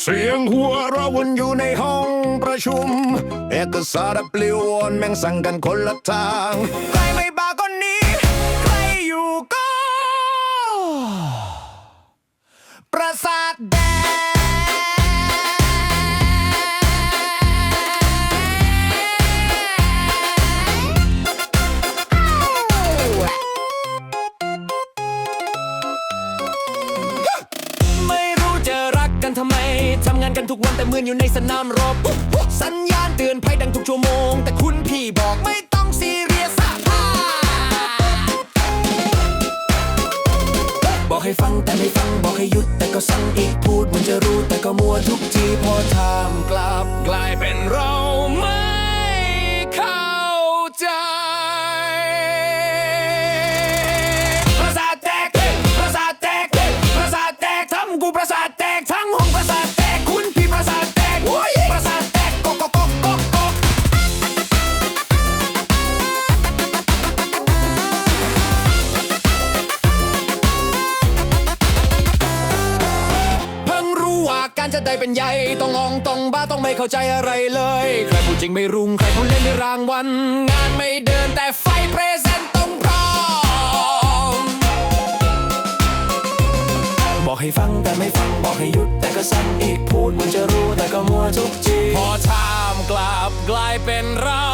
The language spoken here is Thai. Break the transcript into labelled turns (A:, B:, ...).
A: เสียงหัวเราะวนอยู่ในห้องประชุม เอกสารปลิววนแม่งสั่งกันคนละทาง ใครไม่บาก็หนี้ใครอยู่ก็ ประสาทแด
B: ทำไม ทำงานกันทุกวันแต่เมือนอยู่ในสนามรบ
A: สัญญาณเตือนภัยดังทุกชั่วโมง แต่คุณพี่บอกไม่ต้องซีเรียส
B: บอกให้ฟังแต่ไม่ฟังบอกให้หยุดแต่ก็สั่งอีกพูดมันจะรู้แต่ก็มัวทุกทีพอถามกลับกลายเป็นเราไม่ ว่าการจะได้เป็นใหญ่ต้องงองต้องบ้าต้องไม่เข้าใจอะไรเลย ใครพูดจริงไม่รุงใครพูดเล่นไม่รางวัลงานไม่เดินแต่ไฟเพรเซนต์ต้องพร้อมบอกให้ฟังแต่ไม่ฟังบอกให้หยุดแต่ก็สั่งอีกพูดมันจะรู้แต่ก็มัวทุกทีพอถามกลับกลายเป็นเรา